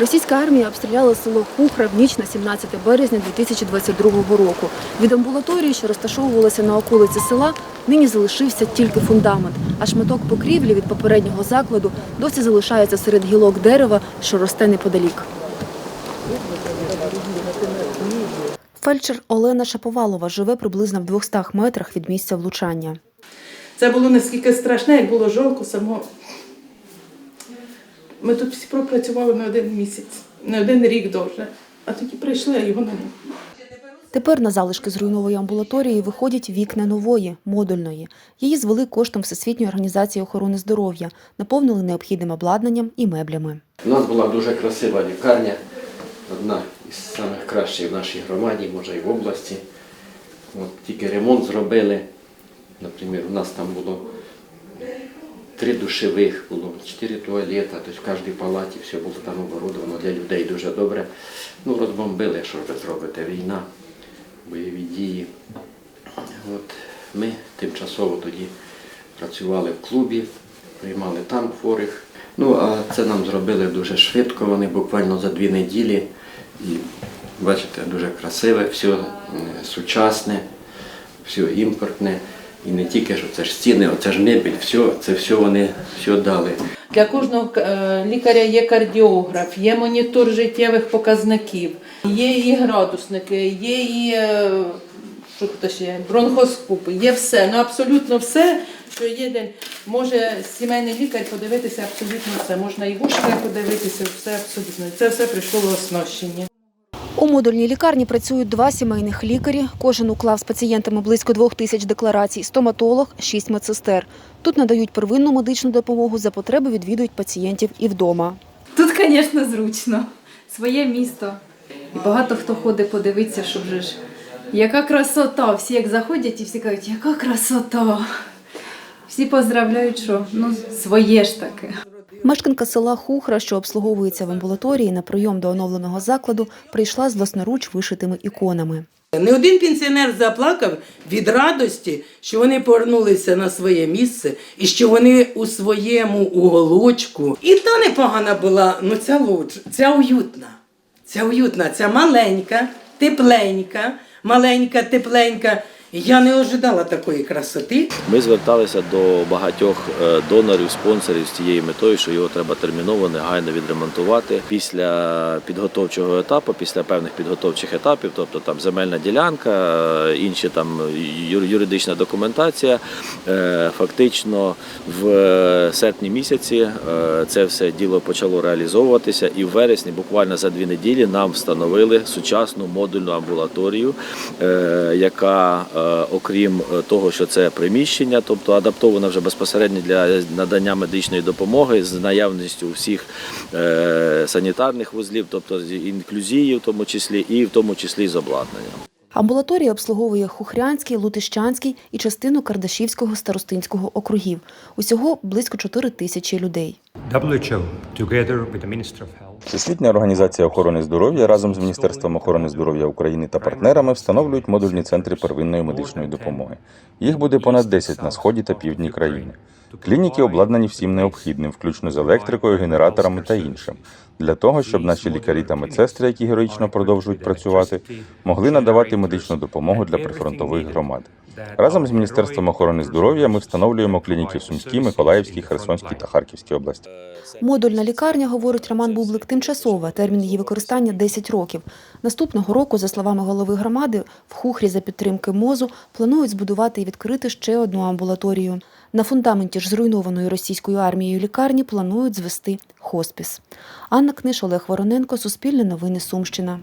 Російська армія обстріляла село Хухра в ніч на 17 березня 2022 року. Від амбулаторії, що розташовувалася на околиці села, нині залишився тільки фундамент, а шматок покрівлі від попереднього закладу досі залишається серед гілок дерева, що росте неподалік. Фельдшер Олена Шаповалова живе приблизно в 200 метрах від місця влучання. Це було наскільки страшне, як було жалко само. Ми тут всі пропрацювали не один місяць, не один рік довше. А тоді прийшли, а його немає. Тепер на залишки зруйнової амбулаторії виходять вікна нової, модульної. Її звели коштом Всесвітньої організації охорони здоров'я, наповнили необхідним обладнанням і меблями. У нас була дуже красива лікарня, одна із найкращих кращих в нашій громаді, може і в області. От, тільки ремонт зробили. Наприклад, у нас там було три душевих, було чотири туалета, тобто в кожній палаті все було там оборудовано для людей дуже добре. Ну, розбомбили, що ви зробите, війна, бойові дії. От, ми тимчасово тоді працювали в клубі, приймали там хворих. Ну, а це нам зробили дуже швидко, вони буквально за дві неділі. І бачите, дуже красиве, все сучасне, все імпортне. І не тільки що це ж стіни, оце ж мебель, все, це все вони все дали. Для кожного е, лікаря є кардіограф, є монітор життєвих показників, є і градусники, є і е, що тут ще, бронхоскопи, є все, ну абсолютно все, що є може сімейний лікар подивитися абсолютно все. Можна і вушка подивитися, все абсолютно. Це все прийшло в оснащення. У модульній лікарні працюють два сімейних лікарі. Кожен уклав з пацієнтами близько двох тисяч декларацій, стоматолог, шість медсестер. Тут надають первинну медичну допомогу, за потреби відвідують пацієнтів і вдома. Тут, звісно, зручно. Своє місто. І багато хто ходить подивитися, що вже ж. Яка красота! Всі як заходять і всі кажуть, яка красота! Всі поздравляють, що ну, своє ж таке. Мешканка села Хухра, що обслуговується в амбулаторії на прийом до оновленого закладу, прийшла з власноруч вишитими іконами. Не один пенсіонер заплакав від радості, що вони повернулися на своє місце і що вони у своєму уголочку. І та непогана була, ну ця лодж, ця уютна. Ця уютна, ця маленька, тепленька, маленька, тепленька. Я не ожидала такої красоти. Ми зверталися до багатьох е, донорів, спонсорів з цією метою, що його треба терміново, негайно відремонтувати. Після підготовчого етапу, після певних підготовчих етапів, тобто там земельна ділянка, е, інші там юр- юридична документація, е, фактично в серпні місяці це все діло почало реалізовуватися, і в вересні, буквально за дві неділі, нам встановили сучасну модульну амбулаторію, яка, окрім е, того, що це приміщення, тобто адаптована вже безпосередньо для надання медичної допомоги з наявністю всіх е, санітарних вузлів, тобто з інклюзією, в тому числі, і в тому числі з обладнанням. Амбулаторія обслуговує Хухрянський, Лутищанський і частину Кардашівського старостинського округів. Усього близько 4 тисячі людей. Всесвітня організація охорони здоров'я разом з Міністерством охорони здоров'я України та партнерами встановлюють модульні центри первинної медичної допомоги. Їх буде понад 10 на сході та півдні країни. Клініки обладнані всім необхідним, включно з електрикою, генераторами та іншим, для того, щоб наші лікарі та медсестри, які героїчно продовжують працювати, могли надавати медичну допомогу для прифронтових громад. Разом з Міністерством охорони здоров'я ми встановлюємо клініки в Сумській, Миколаївській, Херсонській та Харківській області. Модульна лікарня, говорить Роман Бублик, тимчасова. Термін її використання 10 років. Наступного року, за словами голови громади, в Хухрі за підтримки МОЗу планують збудувати і відкрити ще одну амбулаторію. На фундаменті ж зруйнованої російською армією лікарні планують звести хоспіс. Анна Книш, Олег Вороненко, Суспільне новини Сумщина.